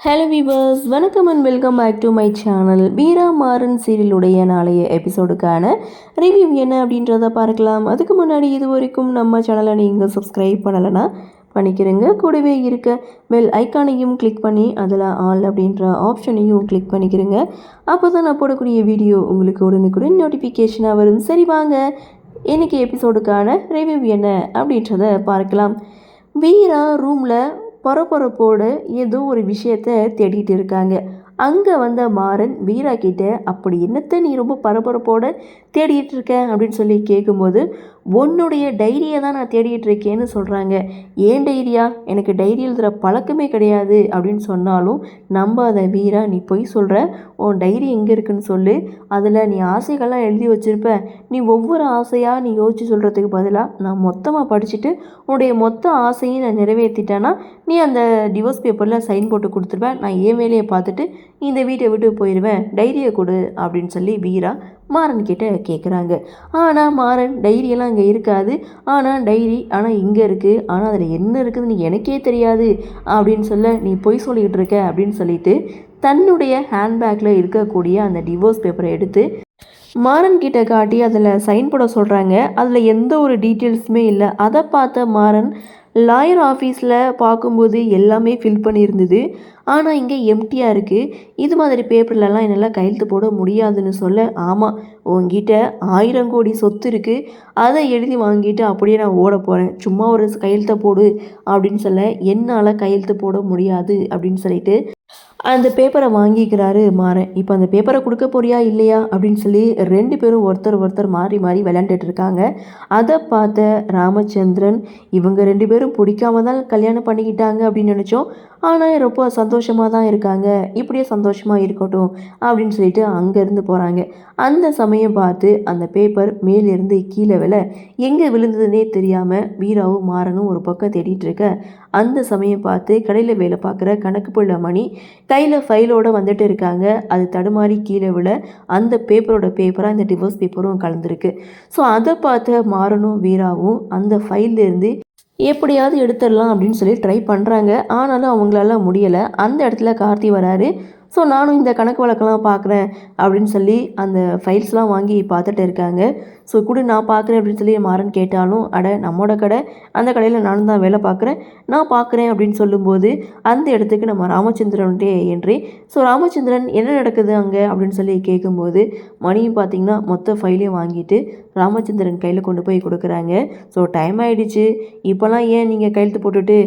Hello viewers வணக்கம் and welcome back to my channel Veera Maran சீரியலுடைய நாளைய எபிசோடுக்கான review என்ன அப்படின்றத பார்க்கலாம். அதுக்கு முன்னாடி இது வரைக்கும் நம்ம சேனலை நீங்கள் சப்ஸ்கிரைப் பண்ணலைன்னா பண்ணிக்கிறேங்க. கூடவே இருக்க பெல் ஐக்கானையும் கிளிக் பண்ணி அதில் ஆல் அப்படின்ற ஆப்ஷனையும் கிளிக் பண்ணிக்கிறேங்க. அப்போ தான் நான் போடக்கூடிய வீடியோ உங்களுக்கு உடனுக்குடன் நோட்டிஃபிகேஷனாக வரும். சரி வாங்க இன்றைக்கி எபிசோடுக்கான ரிவ்யூ என்ன அப்படின்றத பார்க்கலாம். வீரா ரூமில் பரபரப்போடு ஏதோ ஒரு விஷயத்த தேடிட்டு இருக்காங்க. அங்கே வந்த மாறன் வீரா கிட்ட அப்படி என்னத்தை நீ ரொம்ப பரபரப்போட தேடிட்டு இருக்க அப்படின்னு சொல்லி கேட்கும்போது உன்னுடைய டைரியை தான் நான் தேடிட்டு இருக்கேன்னு சொல்கிறாங்க ஏன் டைரியா? எனக்கு டைரி எழுதுகிற பழக்கமே கிடையாது. அப்படின்னு சொன்னாலும் நம்பாத வீரா நீ பொய் சொல்கிற உன் டைரி எங்கே இருக்குன்னு சொல்லு. அதில் நீ ஆசைகள்லாம் எழுதி வச்சுருப்ப. நீ ஒவ்வொரு ஆசையாக நீ யோசிச்சு சொல்கிறதுக்கு பதிலாக நான் மொத்தமாக படிச்சுட்டு உன்னுடைய மொத்த ஆசையும் நான் நிறைவேற்றிட்டேன்னா நீ அந்த டிவோர்ஸ் பேப்பரில் சைன் போட்டு கொடுத்துருவேன் நான் ஏன் வேலையை பார்த்துட்டு இந்த வீட்டை விட்டு போயிடுவேன் டைரியை கொடு அப்படின்னு சொல்லி வீரா மாறன் கிட்ட கேட்குறாங்க ஆனால் மாறன் டைரியெல்லாம் அங்கே இருக்காது. ஆனால் டைரி ஆனால் இங்கே இருக்குது ஆனால் அதில் என்ன இருக்குதுன்னு எனக்கே தெரியாது அப்படின்னு சொல்ல நீ பொய் சொல்லிக்கிட்டு இருக்க அப்படின்னு சொல்லிட்டு தன்னுடைய ஹேண்ட்பேக்கில் இருக்கக்கூடிய அந்த டிவோர்ஸ் பேப்பரை எடுத்து மாறன் கிட்ட காட்டி அதில் சைன் போட சொல்கிறாங்க அதில் எந்த ஒரு டீட்டெயில்ஸுமே இல்லை. அதை பார்த்த மாறன் லாயர் ஆஃபீஸில் பார்க்கும்போது எல்லாமே ஃபில் பண்ணியிருந்தது. ஆனால் இங்கே எம்டியாக இருக்குது இது மாதிரி பேப்பர்லலாம் என்னால் கையெழுத்து போட முடியாதுன்னு சொல்ல ஆமாம் உங்ககிட்ட ஆயிரம் கோடி சொத்து இருக்குது அதை எழுதி வாங்கிட்டு அப்படியே நான் ஓட போகிறேன் சும்மா ஒரு கையெழுத்தை போடு அப்படின்னு சொல்ல என்னால் கையெழுத்து போட முடியாது அப்படின்னு சொல்லிட்டு அந்த பேப்பரை வாங்கிக்கிறாரு மாறன். இப்போ அந்த பேப்பரை கொடுக்க போறியா இல்லையா? அப்படின்னு சொல்லி ரெண்டு பேரும் ஒருத்தர் ஒருத்தர் மாறி மாறி விளையாண்டுட்டு இருக்காங்க. அதை பார்த்த ராமச்சந்திரன் இவங்க ரெண்டு பேரும் பிடிக்காம தான் கல்யாணம் பண்ணிக்கிட்டாங்க அப்படின்னு நினச்சோம். ஆனால் ரொம்ப சந்தோஷமாக தான் இருக்காங்க. இப்படியே சந்தோஷமாக இருக்கட்டும் அப்படின்னு சொல்லிட்டு அங்கேருந்து போகிறாங்க அந்த சமயம் பார்த்து அந்த பேப்பர் மேலேருந்து கீழே விழ எங்கே விழுந்ததுன்னே தெரியாமல் வீராவும் மாறனும் ஒரு பக்கம் தேடிட்டு இருக்க. அந்த சமயம் பார்த்து கடையில் வேலை பார்க்குற கணக்கு புள்ள மணி கையில் ஃபைலோடு வந்துட்டு இருக்காங்க. அது தடுமாறி கீழே விழ அந்த பேப்பரோட பேப்பராக இந்த டிவோர்ஸ் பேப்பரும் கலந்துருக்கு. ஸோ அதை பார்த்த மாறனும் வீராவும் அந்த ஃபைல்லேருந்து எப்படியாவது எடுத்துடலாம் அப்படின்னு சொல்லி ட்ரை பண்ணுறாங்க ஆனாலும் அவங்களால முடியலை. அந்த இடத்துல கார்த்தி வராரு. ஸோ நானும் இந்த கணக்கு வழக்கெல்லாம் பார்க்குறேன் அப்படின்னு சொல்லி அந்த ஃபைல்ஸ்லாம் வாங்கி பார்த்துட்டு இருக்காங்க. ஸோ கூட நான் பார்க்குறேன் அப்படின்னு சொல்லி மாறன் கேட்டாலும் அட நம்மோட கடை அந்த கடையில் நானும் தான் வேலை பார்க்குறேன். நான் பார்க்குறேன் அப்படின்னு சொல்லும்போது அந்த இடத்துக்கு நம்ம ராமச்சந்திரன்ட்டே என்றே ஸோ ராமச்சந்திரன் என்ன நடக்குது அங்கே அப்படின்னு சொல்லி கேட்கும்போது மணியும் பார்த்திங்கன்னா மொத்த ஃபைலையும் வாங்கிட்டு ராமச்சந்திரன் கையில் கொண்டு போய் கொடுக்குறாங்க. ஸோ டைம் ஆகிடுச்சு இப்போல்லாம் ஏன் நீங்கள் கையெழுத்து போட்டுட்டு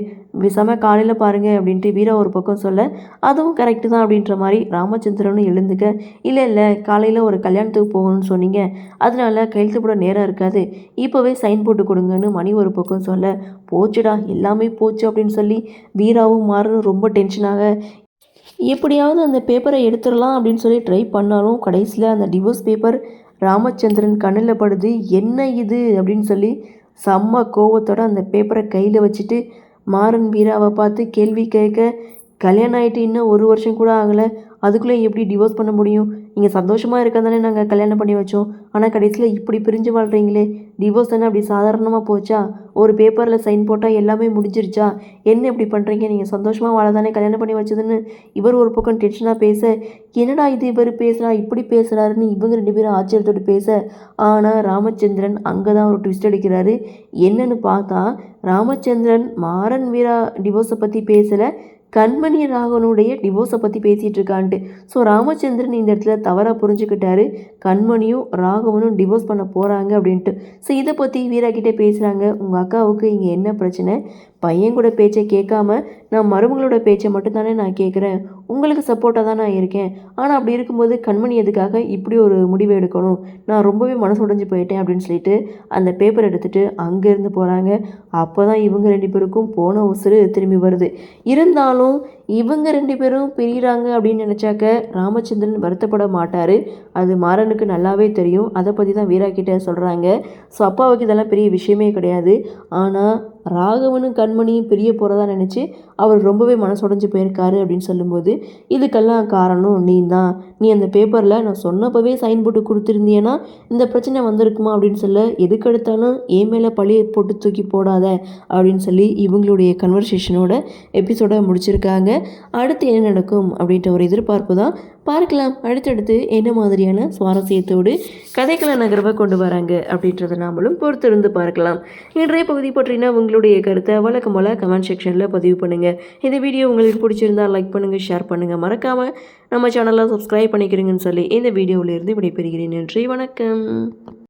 விசாம காலையில் பாருங்கள் அப்படின்ட்டு வீரா ஒரு பக்கம் சொல்ல அதுவும் கரெக்டு தான் அப்படின்ற மாதிரி ராமச்சந்திரனும் எழுந்துக்க இல்லை இல்லை காலையில் ஒரு கல்யாணத்துக்கு போகணும்னு சொன்னீங்க. அதனால கையெழுத்து போட நேரம் இருக்காது. இப்போவே சைன் போட்டு கொடுங்கன்னு மணி ஒரு பக்கம் சொல்ல போச்சுடா எல்லாமே போச்சு அப்படின்னு சொல்லி வீராவும் மாறனும் ரொம்ப டென்ஷனாக எப்படியாவது அந்த பேப்பரை எடுத்துடலாம் அப்படின்னு சொல்லி ட்ரை பண்ணாலும் கடைசியில் அந்த டிவோர்ஸ் பேப்பர் ராமச்சந்திரன் கண்ணில் படுது. என்ன இது? அப்படின்னு சொல்லி செம்ம கோவத்தோடு அந்த பேப்பரை கையில் வச்சுட்டு மாறன் வீராவை பார்த்து கேள்வி கேட்க கல்யாணம் ஆகிட்டு இன்னும் ஒரு வருஷம் கூட ஆகலை. அதுக்குள்ளே எப்படி டிவோர்ஸ் பண்ண முடியும்? நீங்கள் சந்தோஷமாக இருக்க தானே நாங்கள் கல்யாணம் பண்ணி வச்சோம். ஆனால் கடைசியில் இப்படி பிரிஞ்சு வாழ்கிறீங்களே டிவோர்ஸ் தானே அப்படி சாதாரணமாக போச்சா? ஒரு பேப்பரில் சைன் போட்டால் எல்லாமே முடிஞ்சிருச்சா? என்ன இப்படி பண்ணுறீங்க நீங்கள் சந்தோஷமாக வாழ தானே கல்யாணம் பண்ணி வச்சதுன்னு இவர் ஒரு பக்கம் டென்ஷனாக பேச என்னடா இது இவர் பேசுகிறா இப்படி பேசுகிறாருன்னு இவங்க ரெண்டு பேரும் ஆச்சரியத்தோடு பேச. ஆனால் ராமச்சந்திரன் அங்கே தான் ஒரு ட்விஸ்ட் அடிக்கிறாரு. என்னன்னு பார்த்தா ராமச்சந்திரன் மாறன் வீரா டிவோர்ஸை பற்றி பேசலை. கண்மணி ராகவனுடைய டிவோர்ஸை பற்றி பேசிகிட்டு இருக்கான்ட்டு. ஸோ ராமச்சந்திரன் இந்த இடத்துல தவறாக புரிஞ்சுக்கிட்டாரு. கண்மணியும் ராகவனும் டிவோர்ஸ் பண்ண போகிறாங்க அப்படின்ட்டு. ஸோ இதை பற்றி வீராக்கிட்டே பேசுகிறாங்க உங்கள் அக்காவுக்கு இங்கே என்ன பிரச்சனை? பையன் கூட பேச்சை கேட்காம நான் மருமகளோட பேச்சை மட்டும்தானே நான் கேட்குறேன். உங்களுக்கு சப்போர்ட்டாக தான் நான் இருக்கேன். ஆனால் அப்படி இருக்கும்போது கண்மணி எதுக்காக இப்படி ஒரு முடிவு எடுக்கணும்? நான் ரொம்பவே மனசு உடஞ்சி போயிட்டேன் அப்படின்னு சொல்லிட்டு அந்த பேப்பர் எடுத்துகிட்டு அங்கேருந்து போகிறாங்க அப்போ தான் இவங்க ரெண்டு பேருக்கும் போன உசுறு திரும்பி வருது. இருந்தாலும் இவங்க ரெண்டு பேரும் பிரிகிறாங்க அப்படின்னு நினச்சாக்க ராமச்சந்திரன் வருத்தப்பட மாட்டார். அது மாறனுக்கு நல்லாவே தெரியும். அதை பற்றி தான் வீரா கிட்டே சொல்கிறாங்க ஸோ அப்பாவுக்கு இதெல்லாம் பெரிய விஷயமே கிடையாது. ஆனால் ராகவனும் கண்மணியும் பிரிய போகிறதா நினச்சி அவர் ரொம்பவே மனசுடைஞ்சு போயிருக்காரு அப்படின்னு சொல்லும்போது இதுக்கெல்லாம் காரணம் நீ தான் நீ அந்த பேப்பரில் நான் சொன்னப்பவே சைன் போட்டு கொடுத்துருந்தியன்னா இந்த பிரச்சனை வந்திருக்குமா? அப்படின்னு சொல்ல எதுக்கெடுத்தாலும் ஏன் மேலே பழியை போட்டு தூக்கி போடாத. அப்படின்னு சொல்லி இவங்களுடைய கன்வர்சேஷனோட எபிசோட முடிச்சிருக்காங்க. அடுத்து என்ன நடக்கும் அப்படின்ற ஒரு எதிர்பார்ப்பு தான். பார்க்கலாம். அடுத்தடுத்து என்ன மாதிரியான சுவாரஸ்யத்தோடு கதைக்கள நகர்வை கொண்டு வராங்க அப்படின்றத நாமளும் பொறுத்திருந்து பார்க்கலாம். இன்றைய பகுதி பற்றினா உங்களுடைய கருத்தை வழக்கம் போல் கமெண்ட் செக்ஷனில் பதிவு பண்ணுங்கள் இந்த வீடியோ உங்களுக்கு பிடிச்சிருந்தா லைக் பண்ணுங்கள் ஷேர் பண்ணுங்கள் மறக்காமல் நம்ம சேனலை சப்ஸ்கிரைப் பண்ணிக்கிறீங்கன்னு சொல்லி இந்த வீடியோவிலிருந்து விடைபெறுகிறேன். நன்றி வணக்கம்.